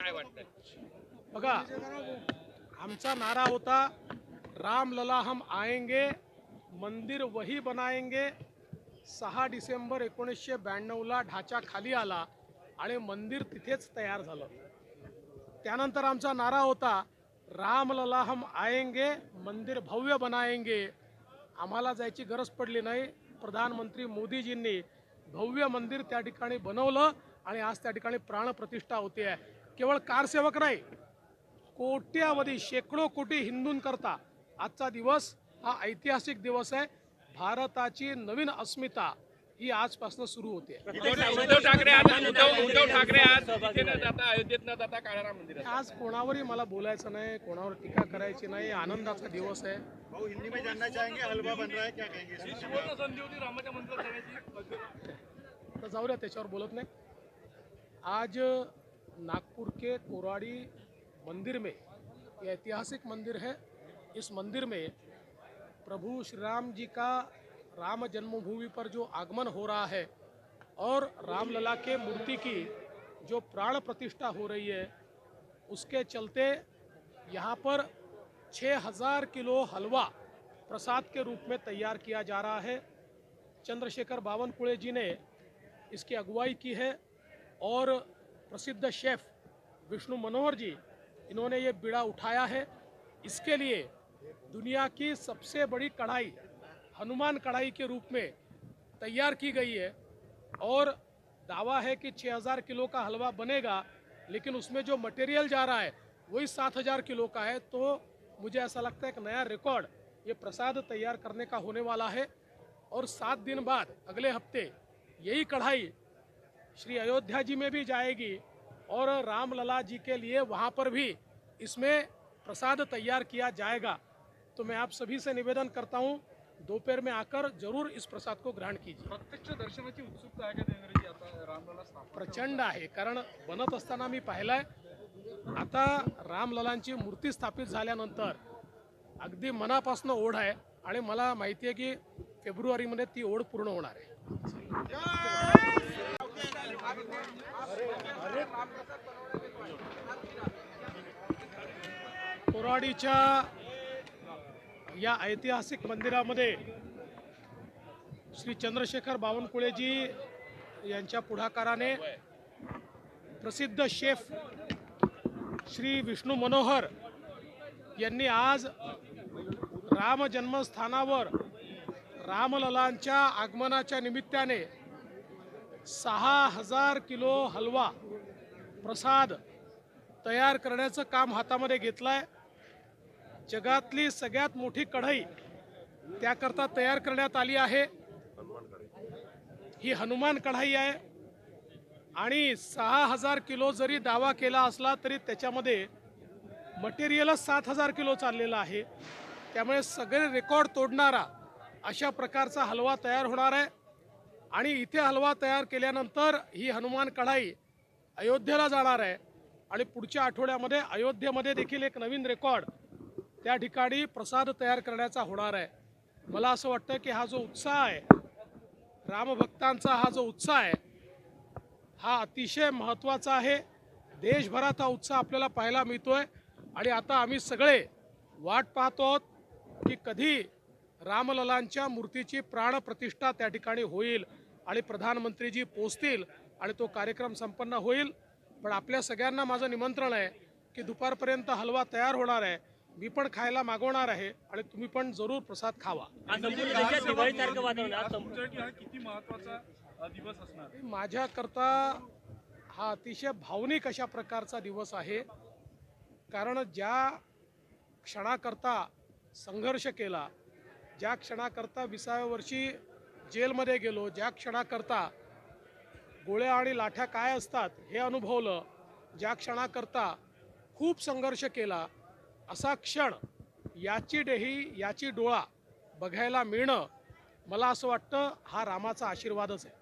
काय बघा आमचा नारा होता राम लला हम आएंगे मंदिर वही बनाएंगे. सहा डिसेंबर एकोणीसशे ब्याण्णवला ढाचा खाली आला आणि मंदिर तिथेच तयार झालं. त्यानंतर आमचा नारा होता राम लला हम आएंगे मंदिर भव्य बनाएंगे. आम्हाला जायची गरज पडली नाही. प्रधानमंत्री मोदीजींनी भव्य मंदिर त्या ठिकाणी बनवलं आणि आज त्या ठिकाणी प्राणप्रतिष्ठा होते आहे. केवळ कारसेवक नाही कोट्यावधी शेकडो कोटी हिंदूंकरता आजचा दिवस हा ऐतिहासिक दिवस आहे. भारताची नवीन अस्मिता ही आजपासून सुरू होते. उद्धव उद्धव ठाकरे आज उद्धव उद्धव ठाकरे आज अयोध्येत कोणावरही मला बोलायचं नाही कोणावर टीका करायची नाही आनंदाचा दिवस आहे. भाऊ हिंदी में जानना चाहेंगे हलवा बन रहा है क्या कहेंगे? तर जाऊ द्या त्याच्यावर बोलत नाही. आज नागपुर के कोराड़ी मंदिर में, ये ऐतिहासिक मंदिर है। इस मंदिर में प्रभु श्री राम जी का राम जन्मभूमि पर जो आगमन हो रहा है और रामलला के मूर्ति की जो प्राण प्रतिष्ठा हो रही है, उसके चलते यहाँ पर 6000 किलो हलवा प्रसाद के रूप में तैयार किया जा रहा है। चंद्रशेखर बावनकुळे जी ने इसकी अगुवाई की है और प्रसिद्ध शेफ विष्णु मनोहर जी, इन्होंने ये बीड़ा उठाया है। इसके लिए दुनिया की सबसे बड़ी कढ़ाई, हनुमान कढ़ाई के रूप में तैयार की गई है। और दावा है कि 6000 किलो का हलवा बनेगा, लेकिन उसमें जो मटेरियल जा रहा है, वही 7000 किलो का है। तो मुझे ऐसा लगता है एक नया रिकॉर्ड ये प्रसाद तैयार करने का होने वाला है। और सात दिन बाद, अगले हफ़्ते, यही कढ़ाई श्री अयोध्या जी में भी जाएगी और रामलला जी के लिए वहाँ पर भी इसमें प्रसाद तैयार किया जाएगा। तो मैं आप सभी से निवेदन करता हूँ दोपहर में आकर ज़रूर इस प्रसाद को ग्रहण कीजिए। प्रत्यक्ष दर्शनाची उत्सुकता आहे का देवेंद्रजी आता रामलला प्रचंड आहे कारण बनत असताना मी पाहिलंय आता रामललांची मूर्ती स्थापित झाल्यानंतर अगदी मनापासून ओढ आहे आणि मला माहिती आहे की फेब्रुवारीमध्ये ती ओढ पूर्ण होणार आहे. कोराडीच्या या ऐतिहासिक मंदिरामध्ये श्री चंद्रशेखर बावनकुळेजी यांच्या पुढाकाराने प्रसिद्ध शेफ श्री विष्णू मनोहर यांनी आज राम जन्मस्थानावर रामललांच्या आगमनाच्या निमित्ताने सहा हजार किलो हलवा प्रसाद तयार करण्याचं काम हातामध्ये घेतलं आहे जगातली सगळ्यात मोठी कढई त्याकरता तयार करण्यात आली आहे. ही हनुमान कढाई आहे. आणि सहा हजार किलो जरी दावा केला असला तरी त्याच्यामध्ये मटेरियलच सात हजार किलो चाललेलं आहे. त्यामुळे सगळे रेकॉर्ड तोडणारा अशा प्रकारचा हलवा तयार होणार आहे. आणि इथे हलवा तयार केल्यानंतर ही हनुमान कढाई अयोध्येला जाणार आहे. आणि पुढच्या आठवड्यामध्ये अयोध्येमध्ये देखील एक नवीन रेकॉर्ड त्या ठिकाणी प्रसाद तयार करण्याचा होणार आहे. मला असं वाटतं की हा जो उत्साह आहे रामभक्तांचा हा जो उत्साह आहे हा अतिशय महत्त्वाचा आहे. देशभरात हा उत्साह आपल्याला पाहायला मिळतो आहे आणि आता आम्ही सगळे वाट पाहतो आहोत की कधी रामललांच्या मूर्तीची प्राणप्रतिष्ठा त्या ठिकाणी होईल आणि प्रधानमंत्रीजी पोचतील आणि तो कार्यक्रम संपन्न होईल. पण आपल्या सगळ्यांना माझं निमंत्रण आहे की दुपारपर्यंत हलवा तयार होणार आहे. मी पण खायला मागवणार आहे आणि तुम्ही पण जरूर प्रसाद खावा. हा माझ्याकरता हा अतिशय भावनिक अशा प्रकारचा दिवस आहे. कारण ज्या क्षणाकरता संघर्ष केला ज्या क्षणाकरता विसाव्या वर्षी जेलमध्ये गेलो ज्या क्षणाकरता गोळ्या आणि लाठ्या काय असतात हे अनुभवलं ज्या क्षणाकरता खूप संघर्ष केला असा क्षण याची डेही याची डोळा बघायला मिळणं मला असं वाटतं हा रामाचा आशीर्वादच आहे.